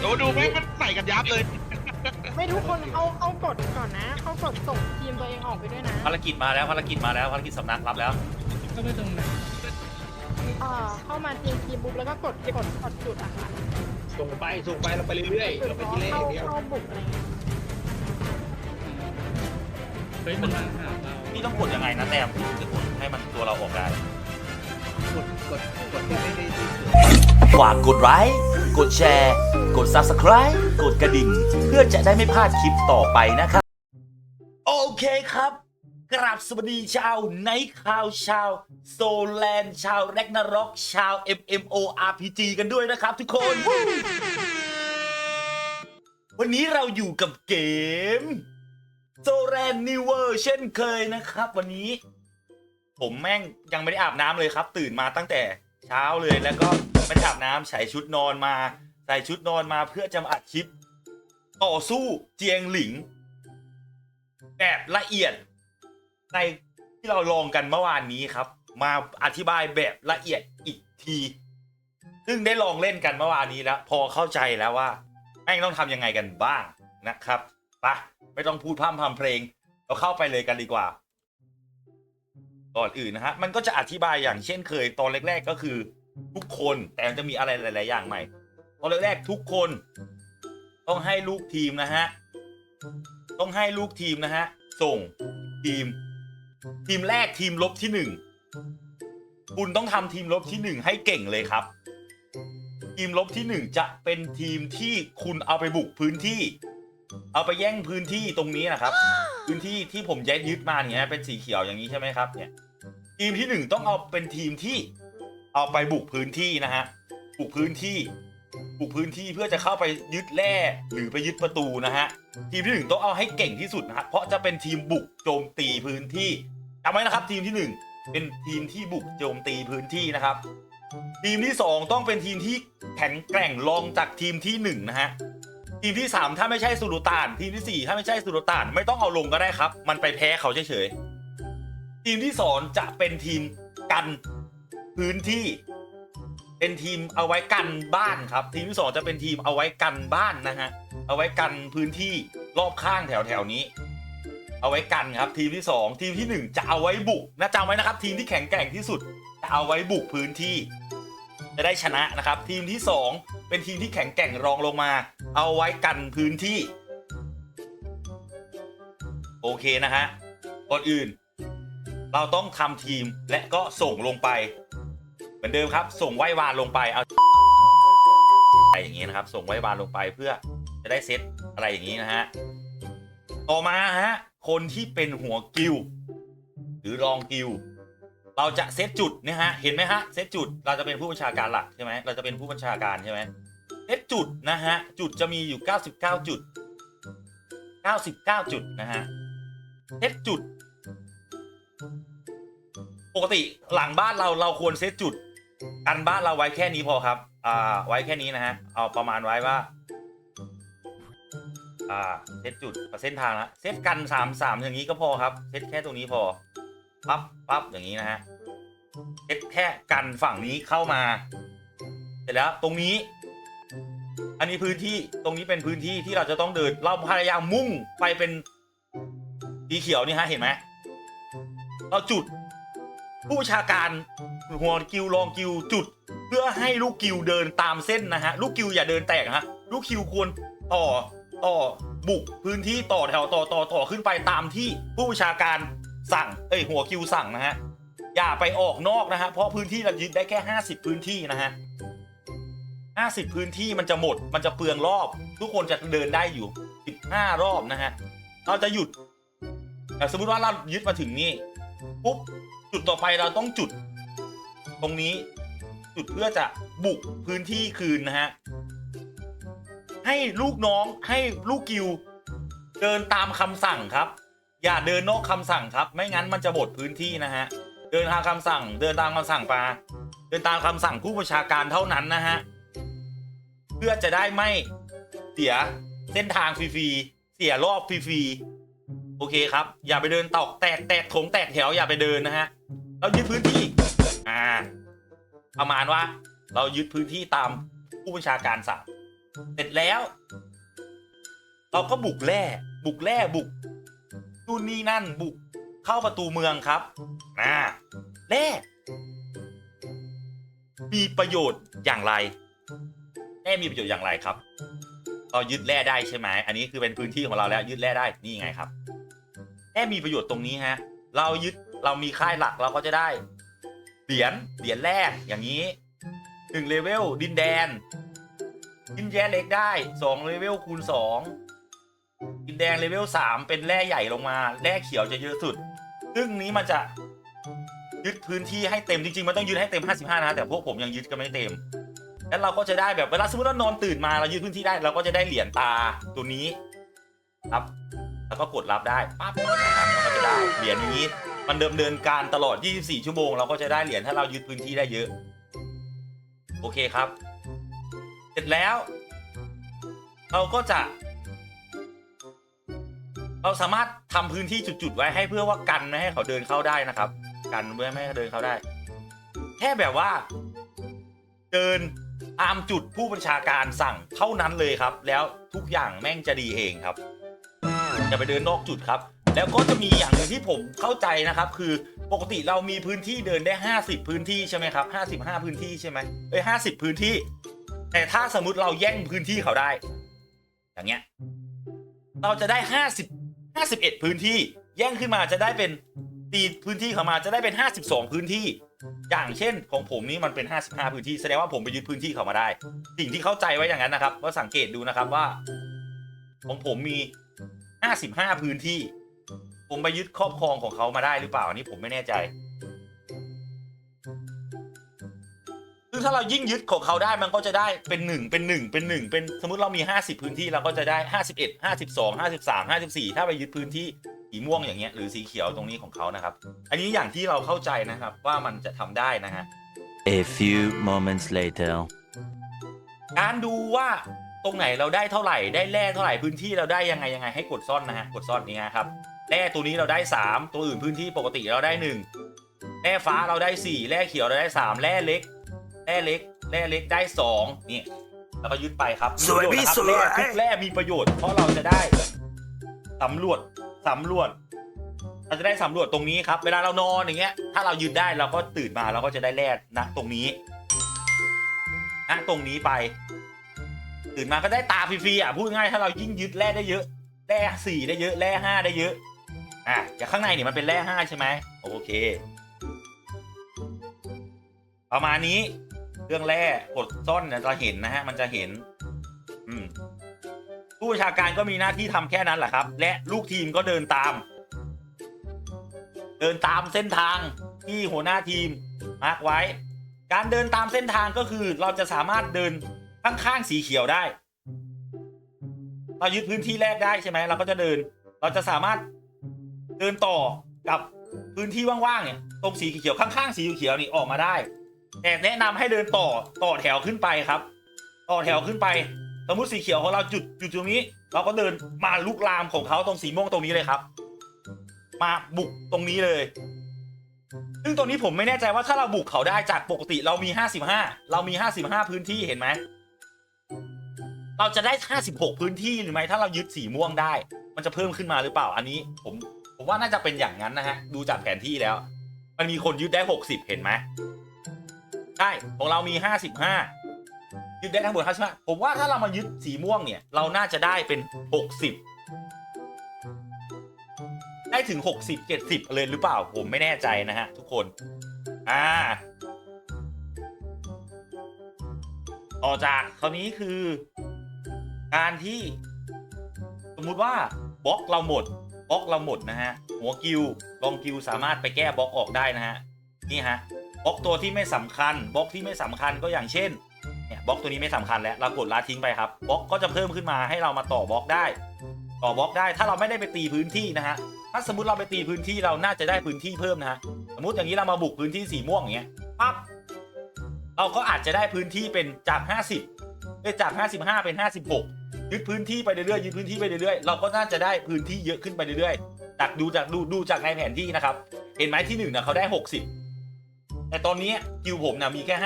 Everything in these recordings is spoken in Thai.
โอ้ดูแม่งมันใส่กันยับเลย ไม่ทุกคนเอาเอากดก่อนนะเขากดส่งทีมตัวเองออกไปด้วยนะภารกิจมาแล้วภารกิจมาแล้วภารกิจสำนักรับแล้วเข้าไปตรงไหนเอ่อเข้ามาทีมทีมบุ๊กแล้วก็กดกดกดจุดอะค่ะส่งไปส่งไปเราไปเรื่อยๆจุดเราไปล้อที่เลขเข้าเดียวเข้าบุกอะไรเงี้ยเฮ้ยมันมาหาเราพี่ต้องกดยังไงนะแต้มถึงจะกดให้มันตัวเราออกได้กดกดกดที่ไม่ได้ที่ ฝากกดไลค์กดแชร์ กด Subscribe กดกระดิ่ง เพื่อจะได้ไม่พลาดคลิปต่อไปนะครับ โอเคครับ กราบสวัสดีชาวไนท์ข่าวชาวโซแลนด์ชาวแร็กนาร็อกชาว MMO RPG กันด้วยนะครับทุกคน วันนี้เราอยู่กับเกมโซแลนนิเวอร์เช่นเคยนะครับ วันนี้ ผมแม่งยังไม่ได้อาบน้ำเลยครับ ตื่นมาตั้งแต่เช้าเลยแล้วก็ ไม่ได้อาบน้ำใส่ชุดนอนมา ใส่ชุดนอนมาเพื่อจะมาอัดคลิป ต่อสู้เจียงหลิง แบบละเอียด ในที่เราลองกันเมื่อวานนี้ครับ มาอธิบายแบบละเอียดอีกที ซึ่งได้ลองเล่นกันเมื่อวานนี้แล้ว พอเข้าใจแล้วว่าแม่งต้องทำยังไงกันบ้างนะครับไปะไม่ต้องพูดพร่ำพำเพลง เราเข้าไปเลยกันดีกว่า ก่อนอื่นนะฮะมันก็จะอธิบายอย่างเช่นเคยตอนแรก ๆ ก็คือ ทุกคนแต่มันจะมีอะไรหลาย ๆ อย่างใหม่ตอนแรกๆทุกคน ต้องให้ลูกทีมนะฮะต้องให้ลูกทีมนะฮะส่งทีม ทีมแรกทีมลบที่หนึ่งคุณต้องทำทีมลบที่หนึ่งให้เก่งเลยครับ ทีมลบที่หนึ่งจะเป็นทีมที่คุณเอาไปบุกพื้นที่ เอาไปแย่งพื้นที่ตรงนี้นะครับ พื้นที่ที่ผมย้ายยึดมาเนี่ยเป็นสีเขียวอย่างนี้ใช่ไหมครับเนี่ยทีมที่หนึ่งต้องเอาเป็นทีมที่ เอาไปบุกพื้นที่นะฮะ บุกพื้นที่ บุกพื้นที่เพื่อจะเข้าไปยึดแร่หรือไปยึดประตูนะฮะ ทีมที่หนึ่งต้องเอาให้เก่งที่สุดนะฮะ เพราะจะเป็นทีมบุกโจมตีพื้นที่จำไว้นะครับ ทีมที่หนึ่งเป็นทีมที่บุกโจมตีพื้นที่นะครับ ทีมที่สองต้องเป็นทีมที่แข็งแกร่งรองจากทีมที่หนึ่งนะฮะทีมที่ 3 ถ้าไม่ใช่สุลต่าน ทีมที่ 4 ถ้าไม่ใช่สุลต่าน ไม่ต้องเอาลงก็ได้ครับ มันไปแพ้เขาเฉยๆทีมที่2จะเป็นทีมกัน พื้นที่ เป็นทีมเอาไว้กันบ้านครับ ทีมที่2จะเป็นทีมเอาไว้กันบ้านนะฮะเอาไว้กันพื้นที่รอบข้างแถวๆนี้ เอาไว้กันครับ ทีมที่2ทีมที่หนึ่1จะเอาไว้บุกนะจำไว้นะครับ ทีมที่แข็งแกร่งที่สุดจะเอาไว้บุกพื้นที่ จะได้ชนะนะครับ ทีมที่2เป็นทีมที่แข็งแกร่งรองลงมา เอาไว้กันพื้นที่ โอเคนะฮะก่อนอื่นเราต้องทำทีมและก็ส่งลงไป เหมือนเดิมครับ ส่งไหว้วานลงไปเอาอะไรอย่างนี้นะครับ ส่งไหว้วานลงไปเพื่อจะได้เซตอะไรอย่างนี้นะฮะต่อมาฮะคนที่เป็นหัวกิลหรือรองกิลเราจะเซตจุดนี่ยฮะเห็นไหมฮะเซตจุดเราจะเป็นผู้บัญชาการหลักใช่ไหมเราจะเป็นผู้บัญชาการใช่ไหมเซตจุดนะฮะจุดจะมีอยู่ 99 จุด 99 จุดนะฮะเซตจุด ปกติหลังบ้านเราเราควรเซตจุด กันบ้านเราไว้แค่นี้พอครับ อ่า ไว้แค่นี้นะฮะ เอาประมาณไว้ว่า อ่าเซตจุดเส้นทางละเซตกันสามสามอย่างนี้ก็พอครับ เซตแค่ตรงนี้พอ ปั๊บปั๊บอย่างนี้นะฮะ เซตแค่กันฝั่งนี้เข้ามา เสร็จแล้วตรงนี้ อันนี้พื้นที่ ตรงนี้เป็นพื้นที่ที่เราจะต้องเดิน เราพยายามมุ่งไปเป็นสีเขียวนี่ฮะ เห็นไหมเราจุด ผู้ชาการหัวกิวรองกิวจุด เพื่อให้ลูกกิวเดินตามเส้นนะฮะลูกกิวอย่าเดินแตกนะฮะลูกกิวควรต่อต่อบุกพื้นที่ต่อแถวต่อต่อต่อขึ้นไปตามที่ผู้ชาการสั่งเอ้ยหัวกิวสั่งนะฮะอย่าไปออกนอกนะฮะเพราะพื้นที่เรายึดได้แค่ 50 พื้นที่นะฮะ50 พื้นที่มันจะหมดมันจะเปลืองรอบ ทุกคนจะเดินได้อยู่ 15 รอบนะฮะเราจะหยุดสมมติว่าเรายึดมาถึงนี่ปุ๊บ จุดต่อไปเราต้องจุด ตรงนี้ จุดเพื่อจะบุกพื้นที่คืนนะฮะ ให้ลูกน้องให้ลูกกิว เดินตามคำสั่งครับ อย่าเดินนอกคำสั่งครับ ไม่งั้นมันจะหมดพื้นที่นะฮะ เดินตามคำสั่ง เดินตามคำสั่งปาเดินตามคำสั่งผู้บัญชาการเท่านั้นนะฮะ เพื่อจะได้ไม่เสียเส้นทางฟรีๆ เสียรอบฟรีๆ โอเคครับ อย่าไปเดินตอกแตกแตกถงแตกแถวอย่าไปเดินนะฮะ เรายึดพื้นที่อ่าประมาณว่า เรายึดพื้นที่ตามผู้บัญชาการสั่งเสร็จแล้ว เราก็บุกแร่บุกแร่บุกนู่นนี่นั่นบุกเข้าประตูเมืองครับอ่าแร่มีประโยชน์อย่างไรแร่มีประโยชน์อย่างไรครับ เรายึดแร่ได้ใช่ไหมอันนี้คือเป็นพื้นที่ของเราแล้วยึดแร่ได้นี่ไงครับแร่มีประโยชน์ตรงนี้ฮะ เรายึด เรามีค่ายหลักเราก็จะได้ เหรียญเหรียญแรกอย่างนี้หนึ่งเลเวลดินแดน ดินแดนเล็กได้สองเลเวลคูณสองดินแดงเลเวลสามเป็นแร่ใหญ่ลงมาแร่เขียวจะเยอะสุด ซึ่งนี้มันจะยึดพื้นที่ให้เต็มจริงๆมันต้องยึดให้เต็ม 55 นะแต่พวกผมยังยึดกันไม่เต็ม แล้วเราก็จะได้แบบเวลาสมมติเรานอนตื่นมาเรายึดพื้นที่ได้เราก็จะได้เหรียญตาตัวนี้ ครับ แล้วก็กดรับได้ปั๊บนะครับเราก็จะได้เหรียญนี้ มันเดิมเดินการตลอด 24 ชั่วโมง เราก็จะได้เหรียญถ้าเรายึดพื้นที่ได้เยอะ โอเคครับ เสร็จแล้ว เราก็จะ เราสามารถทำพื้นที่จุดๆไว้ให้เพื่อว่ากันไม่ให้เขาเดินเข้าได้นะครับ กันเพื่อไม่ให้เขาเดินเข้าได้ แค่แบบว่า เดินตามจุดผู้บัญชาการสั่งเท่านั้นเลยครับ แล้วทุกอย่างแม่งจะดีเองครับอย่าไปเดินนอกจุดครับ แล้วก็จะมีอย่างหนึ่งที่ผมเข้าใจนะครับ คือปกติเรามีพื้นที่เดินได้ 50 พื้นที่ใช่ไหมครับ55 พื้นที่ใช่ไหมเอ้ย50 พื้นที่ แต่ถ้าสมมติเราแย่งพื้นที่เขาได้ อย่างเงี้ยเราจะได้ 50 51 พื้นที่ แย่งขึ้นมาจะได้เป็นตีพื้นที่เขามาจะได้เป็น 52 พื้นที่ อย่างเช่นของผมนี่มันเป็น 55 พื้นที่แสดงว่าผมไปยึดพื้นที่เขามาได้ สิ่งที่เข้าใจไว้อย่างนั้นนะครับ ก็สังเกตดูนะครับว่า ของผมมี 55 พื้นที่ ผมไปยึดครอบครองของเขามาได้หรือเปล่าอันนี้ผมไม่แน่ใจ ซึ่งถ้าเรายิ่งยึดของเขาได้มันก็จะได้เป็นหนึ่งเป็นหนึ่งเป็นหนึ่งเป็นสมมติเรามี50พื้นที่เราก็จะได้51 52 53 54ถ้าไปยึดพื้นที่สีม่วงอย่างเงี้ยหรือสีเขียวตรงนี้ของเขานะครับ อันนี้อย่างที่เราเข้าใจนะครับว่ามันจะทำได้นะฮะ A few moments later. การดูว่าตรงไหนเราได้เท่าไหร่ได้แร่เท่าไหร่พื้นที่เราได้ยังไงยังไงให้กดซ่อนนะฮะกดซ่อนนี้นะครับ แร่ตัวนี้เราได้ 3 ตัวอื่นพื้นที่ปกติเราได้ 1แร่ฟ้าเราได้ 4แร่เขียวเราได้ 3แร่เล็กแร่เล็กแร่เล็กได้2นี่แล้วก็ยึดไปครับสวยพี่มีประโชน์นะครับสวยแร่ทุกแร่มีประโยชน์เพราะเราจะได้สำรวจสำรวจเราจะได้สำรวจตรงนี้ครับ เวลาเรานอนอย่างเงี้ย ถ้าเรายืนได้เราก็ตื่นมาเราก็จะได้แร่นะตรงนี้นะตรงนี้ไป ตื่นมาก็ได้ตาฟรีๆอะพูดง่ายถ้าเรายิ่งยึดแร่ได้เยอะแร่สี่ได้เยอะแร่ห้าได้เยอะ อะอย่างข้างในเนี่ยมันเป็นแร่ห้าใช่ไหมโอเค ประมาณนี้เรื่องแร่กดซ่อนเนี่ยจะเห็นนะฮะ มันจะเห็น อืมผู้ชาการก็มีหน้าที่ทำแค่นั้นแหละครับ และลูกทีมก็เดินตาม เดินตามเส้นทางที่หัวหน้าทีมมาร์กไว้ การเดินตามเส้นทางก็คือ เราจะสามารถเดินข้างๆสีเขียวได้ เรายึดพื้นที่แรกได้ใช่ไหมเราก็จะเดิน เราจะสามารถ เดินต่อกับพื้นที่ว่างๆเนี่ยตรงสีเขียวข้างๆสีเขียวนี่ออกมาได้ แต่แนะนำให้เดินต่อต่อแถวขึ้นไปครับ ต่อแถวขึ้นไปสมมติสีเขียวของเราจุดจุดตรงนี้ เราก็เดินมาลุกลามของเขาตรงสีม่วงตรงนี้เลยครับ มาบุกตรงนี้เลย ซึ่งตรงนี้ผมไม่แน่ใจว่าถ้าเราบุกเขาได้จากปกติเรามี 55 เรามี 55 พื้นที่เห็นไหมเราจะได้ 56 พื้นที่หรือไม่ถ้าเรายึดสีม่วงได้ มันจะเพิ่มขึ้นมาหรือเปล่าอันนี้ ผม ว่าน่าจะเป็นอย่างนั้นนะฮะ ดูจากแผนที่แล้ว มันมีคนยึดได้ 60 เห็นไหมใช่ของเรามี 55 ยึดได้ทั้งหมด55ผมว่าถ้าเรามายึดสีม่วงเนี่ย เราน่าจะได้เป็น 60 ได้ถึง 60 70 เลยหรือเปล่าผมไม่แน่ใจนะฮะ ทุกคน อ่า ต่อจากคราวนี้คือ การที่ สมมุติว่าบล็อกเราหมด บล็อกเราหมดนะฮะ หัวกิวลองกิวสามารถไปแก้บล็อกออกได้นะฮะ นี่ฮะ บล็อกตัวที่ไม่สำคัญ บล็อกที่ไม่สำคัญก็อย่างเช่น เนี่ยบล็อกตัวนี้ไม่สำคัญแล้ว เรากดละทิ้งไปครับ บล็อกก็จะเพิ่มขึ้นมาให้เรามาต่อบล็อกได้ ต่อบล็อกได้ ถ้าเราไม่ได้ไปตีพื้นที่นะฮะ ถ้าสมมติเราไปตีพื้นที่เราน่าจะได้พื้นที่เพิ่มนะฮะ สมมติอย่างนี้เรามาบุกพื้นที่สีม่วงอย่างเงี้ย ปั๊บ เราก็อาจจะได้พื้นที่เป็นจาก 50เป็นจาก 55 เป็น 56 ยึดพื้นที่ไปเรื่อยๆยึดพื้นที่ไปเรื่อยๆเราก็น่าจะได้พื้นที่เยอะขึ้นไปเรื่อยๆจากดูจากดูดูจากในแผนที่นะครับ เห็นไหมที่หนึ่งนะเขาได้60แต่ตอนนี้คิวผมนะมีแค่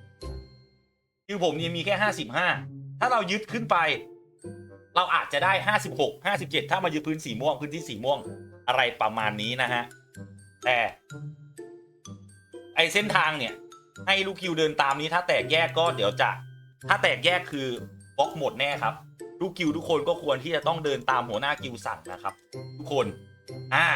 55คิวผมเนี่ยมีแค่55ถ้าเรายึดขึ้นไป เราอาจจะได้56 57ถ้ามายึดพื้นสีม่วงพื้นที่สีม่วงอะไรประมาณนี้นะฮะแต่ไอเส้นทางเนี่ยให้ลูกคิวเดินตามนี้ถ้าแตกแยกก็เดี๋ยวจะ ถ้าแตกแยกคือ บล็อกหมดแน่ครับลูกคิวทุกคนก็ควรที่จะต้องเดินตามหัวหน้ากิวสั่งนะครับ ทุกคนอ่า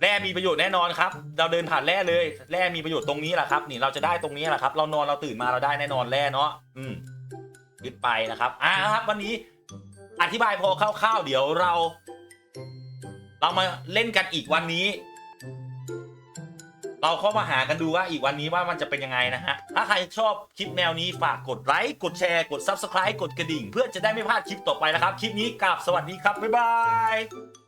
แร่มีประโยชน์แน่นอนครับ เราเดินผ่านแร่เลยแร่มีประโยชน์ตรงนี้แหละครับนี่เราจะได้ตรงนี้แหละครับ เรานอนเราตื่นมาเราได้แน่นอนแร่เนาะอืมยึดไปนะครับอ่าครับ วันนี้อธิบายพอคร่าวๆเดี๋ยวเรา เรามาเล่นกันอีกวันนี้ เราเข้ามาหากันดูว่าอีกวันนี้ว่ามันจะเป็นยังไงนะฮะ ถ้าใครชอบคลิปแนวนี้ฝากกดไลค์กดแชร์กด Subscribe กดกระดิ่ง เพื่อจะได้ไม่พลาดคลิปต่อไปนะครับ คลิปนี้กลับสวัสดีครับ บ๊ายบาย